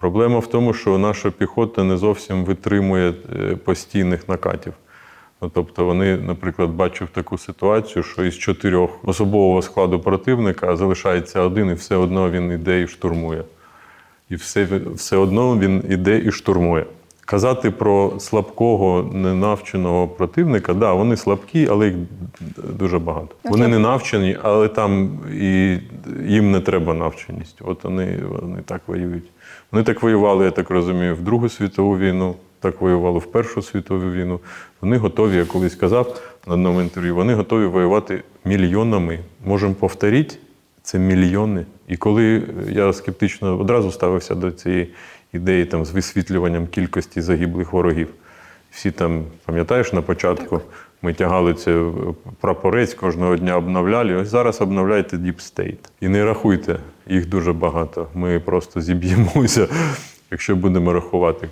Проблема в тому, що наша піхота не зовсім витримує е, постійних накатів. Ну, тобто вони, наприклад, бачив таку ситуацію, що із чотирьох особового складу противника залишається один, і все одно він іде і штурмує. І все, все одно він іде і штурмує. Казати про слабкого, ненавченого противника, да, вони слабкі, але їх дуже багато. Вони не навчені, але там і їм не треба навченість. От вони, вони так воюють. Вони так воювали, я так розумію, в Другу світову війну, так воювали в Першу світову війну. Вони готові, я колись казав на одному інтерв'ю, вони готові воювати мільйонами. Можемо повторити, це мільйони. І коли я скептично одразу ставився до цієї ідеї там, з висвітлюванням кількості загиблих ворогів. Всі там, пам'ятаєш, на початку ми тягали це прапорець, кожного дня обновляли. Ось зараз обновляйте Deep State. І не рахуйте, їх дуже багато. Ми просто зіб'ємося, якщо будемо рахувати.